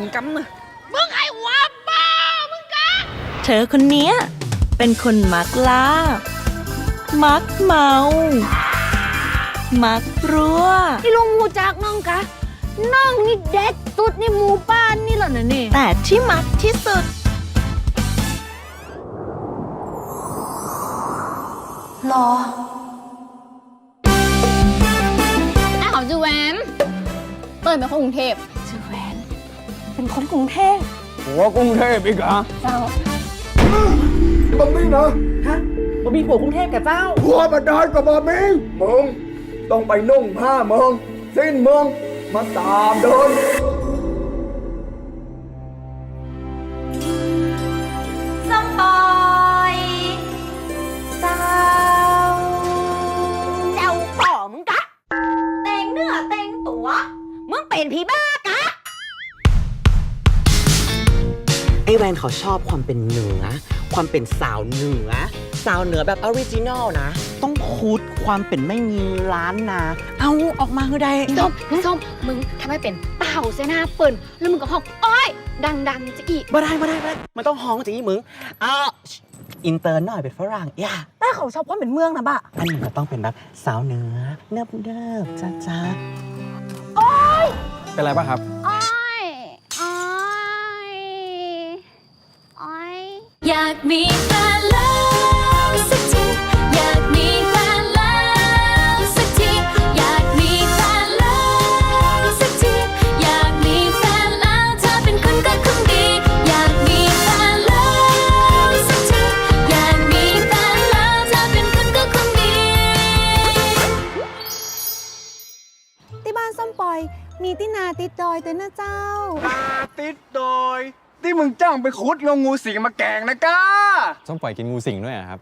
นกำนะมึงไอ้หัวบ้ามึงกะเธอคนเนี้ยเป็นคนมักล่า มักเมา มักรั้วที่ลุงมูจากน้องกะน้องนี่เด็ดสุดในหมู่บ้านนี่เหรอนะนี่แต่ที่มักที่สุด รอไอ้หอมจูแวนเต้ยเป็นคนกรุงเทพชื่อแหวน เป็นคนกรุงเทพหัวกรุงเทพอีกเหรอเจ้าบะมี่นะฮะบ่มีผัวกรุงเทพกับเจ้าหัวบันดาลกับบะมี่มึงต้องไปนุ่งผ้าเมืองสิ้นเมืองมาตามเดินสปอยเจ้าเจ้า ไอแวนเขาชอบความเป็นเหนือ ความเป็นสาวเหนือ สาวเหนือแบบออริจินอลนะ ต้องคูดความเป็นไม่มีร้านนา เอาออกมาคือใดส้มส้มมึงทำให้เป็นเต่าเสนาเปิ่นแล้วมึงก็ห้องอ้อยดังๆจะอีกบ่ได้บ่ได้บ่ได้มันต้องฮ้องจีมึงอ้าวอินเตอร์หน่อยเป็นฝรั่งอย่าแต่เขาชอบความเป็นเมืองนะบะอันนี้มันต้องเป็นแบบสาวเหนือเนิบเนิบจ้าจ้าเป็นไรป่ะครับ อ้อยอ้อยอ้อย อยากมีแฟนแล้วสักที อยากมีแฟนแล้วสักที อยากมีแฟนแล้วสักที อยากมีแฟนแล้วถ้าเป็นคุณก็คงดี อยากมีแฟนแล้วสักที อยากมีแฟนแล้วถ้าเป็นคุณก็คงดี ที่บ้านส้มปอย มีตินาติดดอยเต้นนะเจ้าติดโด ที่มึงจ้างไปขุดงงูสิงมาแกงนะก้า ต้องปล่อยกินงูสิงด้วยเหรครับ